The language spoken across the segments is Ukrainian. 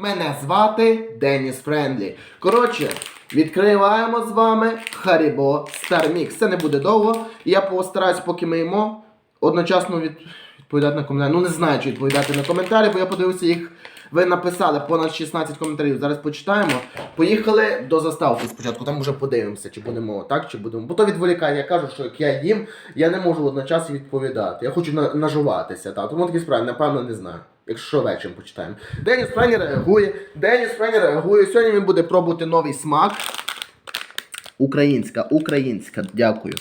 Мене звати Деніс Френдлі. Коротше, відкриваємо з вами Харібо Star Mix. Це не буде довго. Я постараюсь, поки ми їмо, одночасно від... відповідати на коментарі. Ну не знаю, чи відповідати на коментарі, бо я подивився їх. Ви написали понад 16 коментарів. Зараз почитаємо. Поїхали до заставки спочатку. Там вже подивимося, чи будемо так, чи будемо. Бо то відволікає. Я кажу, що як я їм, я не можу одночасно відповідати. Я хочу на- нажуватися. Та. Тому такі справи, напевно, не знаю. Якщо вечором почитаємо. Деніс Френі реагує. Деніс Френі реагує. Сьогодні він буде пробувати новий смак. Українська, українська, дякую.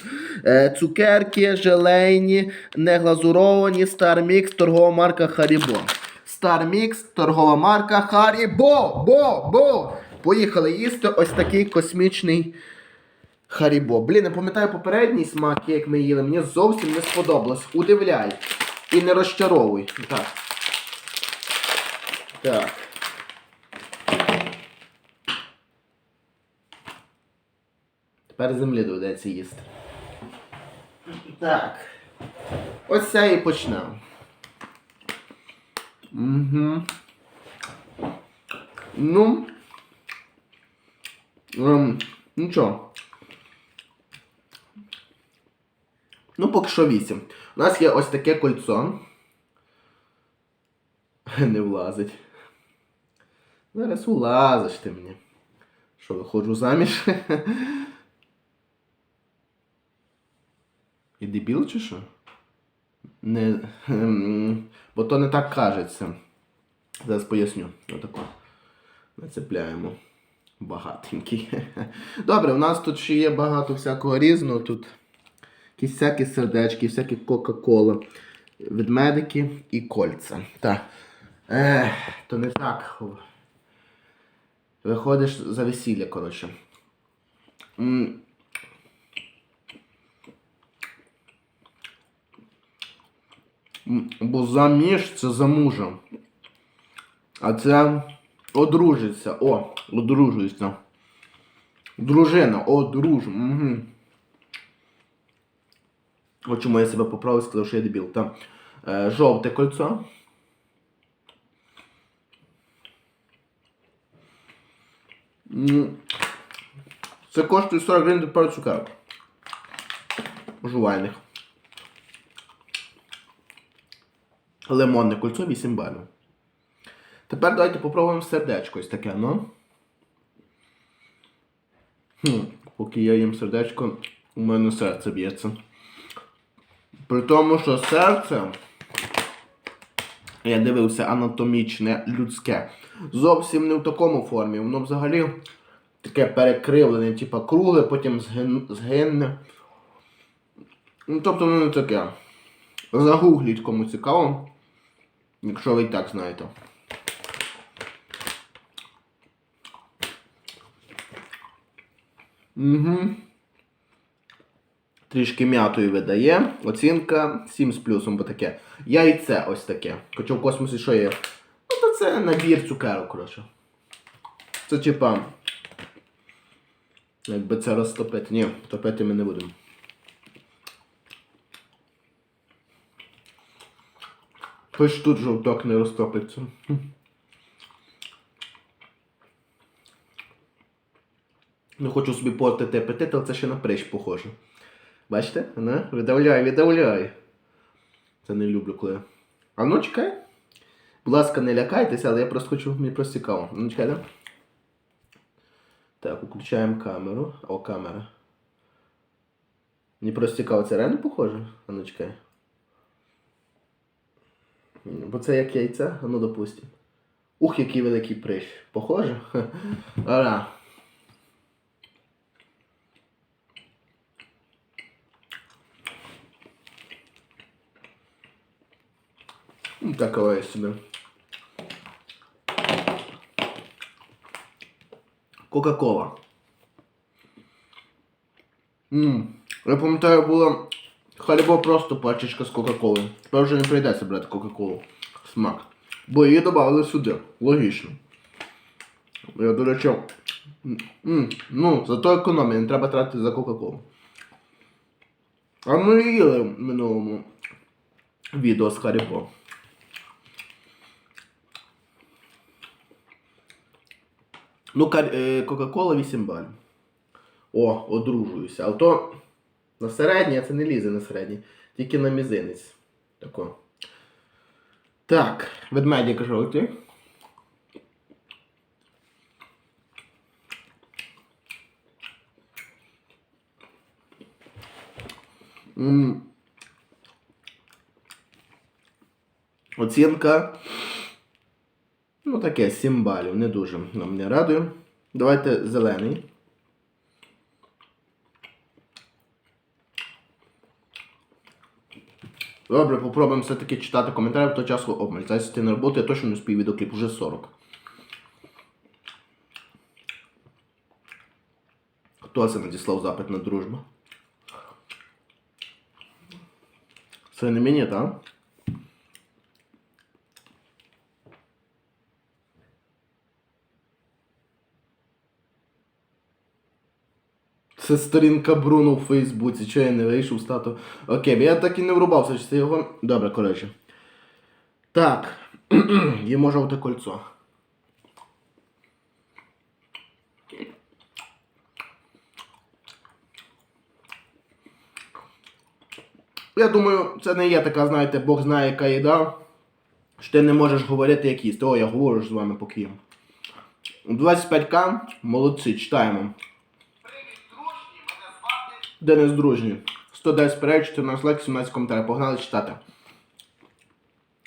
Е, цукерки, желейні, неглазуровані, Star Mix, торгова марка Харібо. Star Mix, торгова марка Харібо. Бо, бо. Поїхали їсти ось такий космічний Харібо. Блін, не пам'ятаю попередній смак, як ми їли. Мені зовсім не сподобалось. Удивляй. І не розчаровуй. Так. Так. Тепер землі доведеться їсти. Так. Ось це і почнемо. Угу. Ну. Ем, нічого. Ну, поки що 8. У нас є ось таке кольцо. Не влазить. Зараз улазиш ти мені. Що, виходжу заміж? І дебіл чи що? Не. Бо то не так кажеться. Зараз поясню. Отако. Нацепляємо. Багатенький. Добре, у нас тут ще є багато всякого різного. Тут якісь всякі сердечки, всякі Кока-Кола, ведмедики і кольця. Так. Ех, то не так. Виходиш за весілля, коротше. Бо заміж це за мужем. А це одружиться. О, одружується. Дружина, одружу. Угу. От чому я себе поправив, сказав, що я дебіл. Та, е, жовте кольцо. Це коштує 40 гривень до пару цукерок. Жувальних. Лимонне кольцо 8 балів. Тепер давайте попробуємо сердечко ось таке, ну. Хм, поки я їм сердечко, у мене серце б'ється. При тому, що серце, я дивився анатомічне, людське, зовсім не в такому формі. Воно взагалі таке перекривлене, типа кругле, потім згин, згинне. Ну, тобто воно не таке. Загугліть кому цікаво, якщо ви і так знаєте. Угу. Трішки м'ятою видає. Оцінка 7 з плюсом, бо таке. Яйце ось таке. Хоча в космосі що є? Ну, то це набір цукерок, коротше. Це типа. Якби це розтопити. Ні, топити ми не будемо. Хоч тут жовток не розтопиться. Не хочу собі портити апетит, але це ще на прищ похоже. Бачите? Не? Видавляй, видавляй. Це не люблю, коли. А ну чекай. Будь ласка, не лякайтеся, але я просто хочу, мені просто цікаво. Ну чекайте. Так, включаємо камеру. О, камера. Мені просто цікаво, це реально похоже? А ну чекай. Бо це як яйце, а ну допустимо. Ух, який великий прищ. Похоже? Ара. Ну, я себе. Кока-кола. Я пам'ятаю, була халібо просто пачечка з Кока-Коли. Тепер вже не прийдеться брати Кока-Колу. Смак. Бо її додали сюди. Логічно. Я, до речі. ну, зато економія, не треба тратити за Кока-Колу. А ми їли в минулому відео з Харібо. Ну, е, Кока-Кола 8 балів. О, одружуюся. А то на середній, а це не лізе на середній. Тільки на мізинець. Тако. Так, ведмедик жовтий. Оцінка. Ну, таке, 7 балів. Не дуже нам не радує. Давайте зелений. Добре, попробуємо все-таки читати коментарі, в той час обмаль. Зараз ти на роботу, я точно не спів відеокліп, уже 40. Хто це надіслав запит на дружбу? Це не мені, так? Це сторінка Бруно у Фейсбуці. Чого я не вийшов стату? Окей, я так і не врубався, чи це його. Добре, коротше. Так. Їмо жовте кольцо. Я думаю, це не є така, знаєте, Бог знає, яка їда. Що ти не можеш говорити як їсти. О, я говорю з вами поки їм. 25к, молодці, читаємо. Привіт, дружні, мене звати. Денис Дружній. 110 переч, 14 лайк, 17 коментарів. Погнали читати.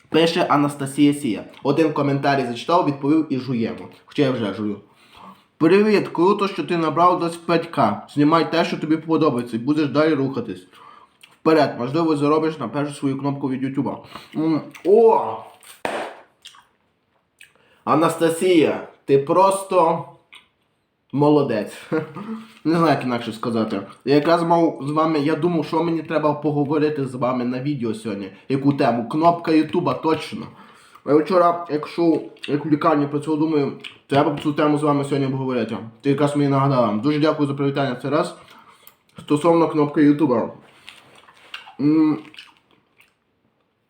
Пише Анастасія Сія. Один коментарій зачитав, відповів і жуємо. Хоча я вже жую. Привіт, круто, що ти набрав 25к. Знімай те, що тобі подобається, і будеш далі рухатись. Вперед, можливо, заробиш на першу свою кнопку від Ютуба. О! Анастасія, ти просто молодець. Не знаю, як інакше сказати. Я якраз мав з вами, я думав, що мені треба поговорити з вами на відео сьогодні. Яку тему? Кнопка Ютуба, точно. Я вчора, якщо як в лікарні працював, думаю, треба б цю тему з вами сьогодні обговорити. Ти якраз мені нагадала. Дуже дякую за привітання цей раз. Стосовно кнопки Ютуба.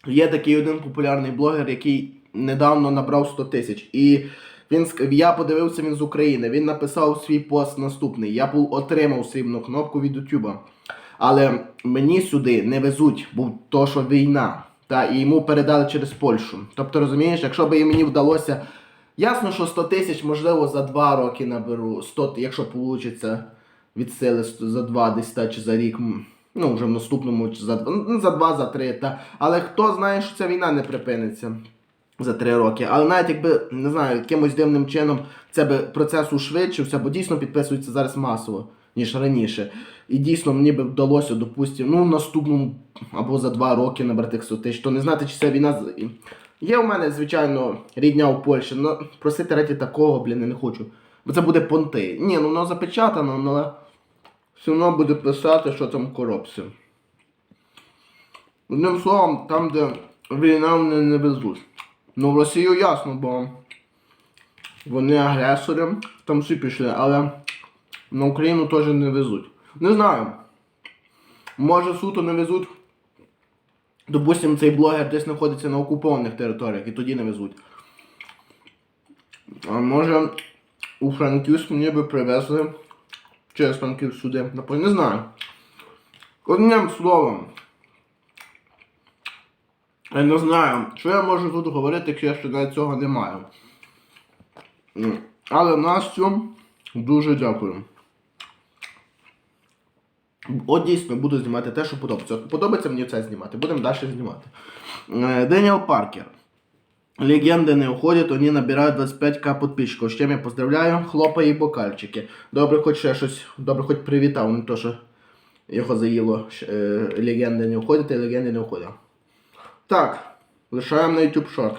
Є такий один популярний блогер, який недавно набрав 100 тисяч. І він я подивився він з України. Він написав свій пост наступний. Я був отримав срібну кнопку від Ютуба. Але мені сюди не везуть, бо то, що війна. Та і йому передали через Польщу. Тобто, розумієш, якщо б і мені вдалося. Ясно, що 100 тисяч, можливо, за 2 роки наберу. 100, т- якщо вийде від сили за 2 десь та, чи за рік. Ну, вже в наступному, чи за, два- ну, за 2, за 3. Та. Але хто знає, що ця війна не припиниться за 3 роки. Але навіть якби, не знаю, якимось дивним чином це би процес ушвидшився, бо дійсно підписується зараз масово, ніж раніше. І дійсно мені би вдалося, допустимо, ну, наступному або за 2 роки набрати 100 тисяч. То не знати, чи це війна. Є у мене, звичайно, рідня у Польщі, але просити раді такого, блін, не хочу. Бо це буде понти. Ні, ну воно запечатано, але все одно буде писати, що там коробці. Одним словом, там, де війна не везуть. Ну, в Росію ясно, бо вони агресори, там всі пішли, але на Україну теж не везуть. Не знаю. Може суто не везуть. Допустим, цей блогер десь знаходиться на окупованих територіях і тоді не везуть. А може у Франківську мені би привезли через Франківськ сюди. Не знаю. Одним словом. Я не знаю, що я можу тут говорити, якщо я ще навіть цього не маю. Але Настю дуже дякую. От дійсно буду знімати те, що подобається. Подобається мені це знімати, будемо далі знімати. Е, Деніел Паркер. Легенды не уходят, они набирают 25к подписчиков. З чим я поздравляю, хлопає і бокальчики. Добре, хоч ще щось, добре, хоч привітав, не то, що його заїло. Е, легенди не уходять, і легенди не уходять. Так, лишаємо на YouTube Short.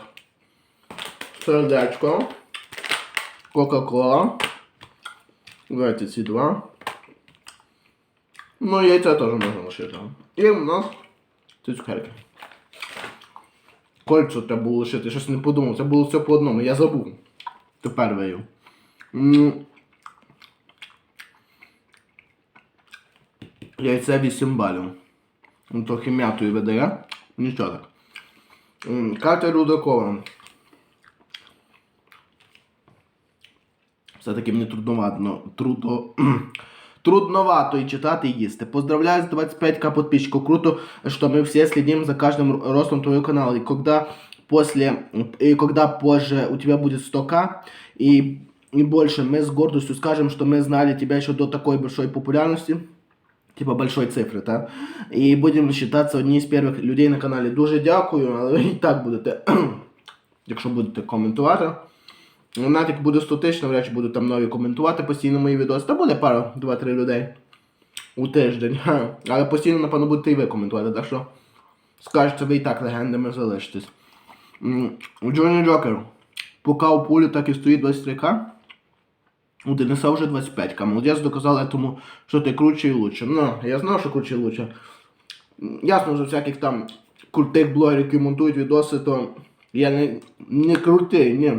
Сердечко. Кока-кола. Давайте ці два. Ну, яйця теж можна лишити. І у нас ці цукерки. Кольцо треба було лишити, щось не подумав. Це було все по одному, я забув. Тепер вию. Яйце 8 балів. Ну, трохи м'ятою видає. Нічого так. М, Катя Рудакова. Все-таки мені трудновато, ну, трудно, трудновато и читать, и їсти. Поздравляю с 25к подписчиков. Круто, что мы все следим за каждым р- ростом твоего канала. И когда после, и когда позже у тебя будет 100к и, и больше, мы с гордостью скажем, что мы знали тебя еще до такой большой популярности. Типа большой цифри, так? І будемо вважатися одні з перших людей на каналі. Дуже дякую, але ви і так будете, якщо будете коментувати. Ну, Навіть як буде 100 тисяч, навряд чи будуть там нові коментувати постійно мої відоси. Та буде пара, 2-3 людей у тиждень. Але постійно, напевно, будете і ви коментувати, так що скажете, ви і так легендами залишитесь. Джоні Джокер. Поки у полі так і стоїть 23к. У Дениса вже 25к. Молодець доказав тому, що ти круче і лучше. Ну, я знав, що круче і лучше. Ясно, що всяких там крутих блогерів, які монтують відоси, то я не, не крутий, ні.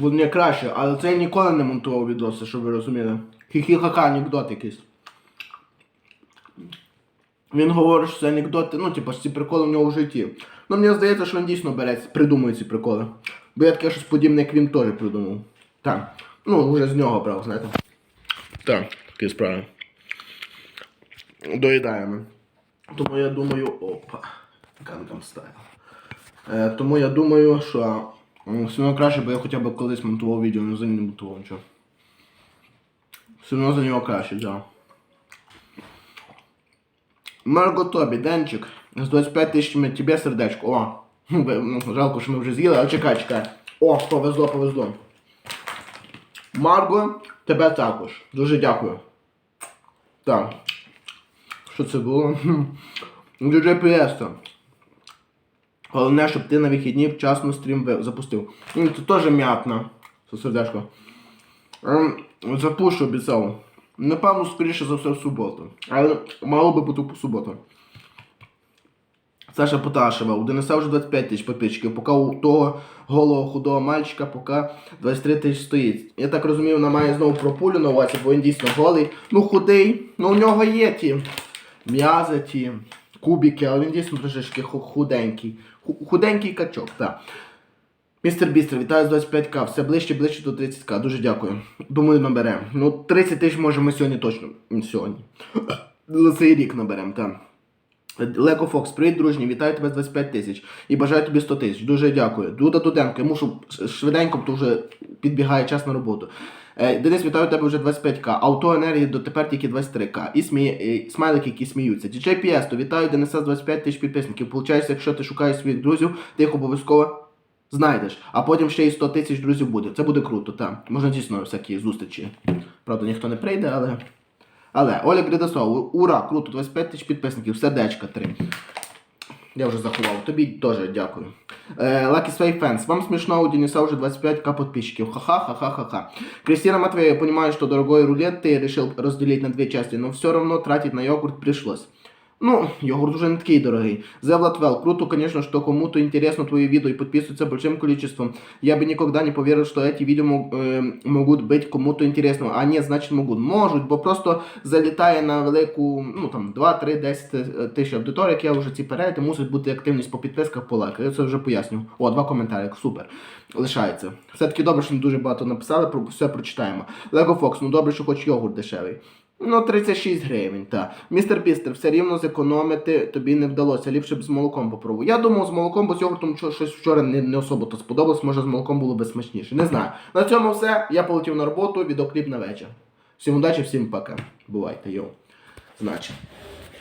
Не краще, але це я ніколи не монтував відоси, щоб ви розуміли. Хі-хі-ха-ха, анекдот якийсь. Він говорить, що це анекдоти, ну, типу, ці приколи в нього в житті. Ну, мені здається, що він дійсно бере, придумує ці приколи. Бо я таке щось подібне, як він теж придумав. Так. Ну, вже з нього брав, знаєте. Так, такі справи. Доїдаємо. Тому я думаю. Опа. Gangnam Style. Е, тому я думаю, що все одно краще, бо я хоча б колись монтував відео, але за не монтував нічого. Все одно за нього краще, да. Марго Тобі, Денчик, з 25 тисячами тебе сердечко. О, ну, жалко, що ми вже з'їли, але чекай, чекай. О, повезло, повезло. Марго, тебе також. Дуже дякую. Так. Що це було? DJ Piesto. Головне, щоб ти на вихідні вчасно стрім запустив. Це теж м'ятно. Це сердечко. Ем, Запущу обіцяв. Напевно, скоріше за все в суботу. Але мало би бути по суботу. Саша Поташева, у Дениса вже 25 тисяч підписчиків, поки у того голого худого мальчика поки 23 тисяч стоїть. Я так розумію, вона має знову про пулю на увазі, бо він дійсно голий. Ну худий, ну у нього є ті м'язи, ті кубики, але він дійсно трошечки худенький. Худенький качок, так. Містер Бістер, вітаю з 25к. Все ближче, ближче до 30к. Дуже дякую. Думаю, наберемо. Ну, 30 тисяч може ми сьогодні точно. Сьогодні. За цей рік наберемо, так. Лего Фокс, привіт, дружні, вітаю тебе з 25 тисяч і бажаю тобі 100 тисяч. Дуже дякую. Дуда Дуденко, я мушу швиденько, бо вже підбігає час на роботу. Е, Денис, вітаю тебе вже 25к. Авто енергії дотепер тільки 23к. І смі... смайлики, які сміються. DJ Піесто, вітаю Дениса з 25 тисяч підписників. Получається, якщо ти шукаєш своїх друзів, ти їх обов'язково знайдеш. А потім ще й 100 тисяч друзів буде. Це буде круто, так. Можна дійсно всякі зустрічі. Правда, ніхто не прийде, але. Але Оля Гридасов, ура, круто, 25 тисяч підписників, сердечка 3. Я вже заховав. Тобі теж дякую. Е, Lucky Sway Fans. Вам смешно, у Дениса уже 25к подписчиков. Ха-ха-ха-ха-ха. Кристина Матвея, я понимаю, что дорогой рулет ты решил разделить на две части, но все равно тратить на йогурт пришлось. Ну, йогурт уже не такий дорогий. The Vlatwell. Круто, конечно, что кому-то интересно твои видео и подписываются большим количеством. Я бы никогда не поверил, что эти видео мог- э, могут быть кому-то интересно. А нет, значит могут. Можуть, бо просто залітає на велику, ну там 2, 3, 10 е, тисяч аудиторії, як я вже ці перегляди, мусить бути активність по підписках, по лайках. Я це вже поясню. О, два коментарі, супер. Лишається. Все-таки добре, що не дуже багато написали, про все прочитаємо. Lego Fox, ну добре, що хоч йогурт дешевий. Ну, 36 гривень, так. Містер Бістер, все рівно зекономити тобі не вдалося, ліпше б з молоком попробуй. Я думав, з молоком, бо з йогуртом щось вчора не, не особо то сподобалось, може з молоком було би смачніше. Не знаю. На цьому все. Я полетів на роботу, відеокліп на вечір. Всім удачі, всім пока. Бувайте, йоу. Значить,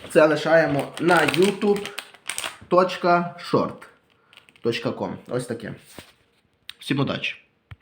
це лишаємо на youtube.short.com. Ось таке. Всім удачі.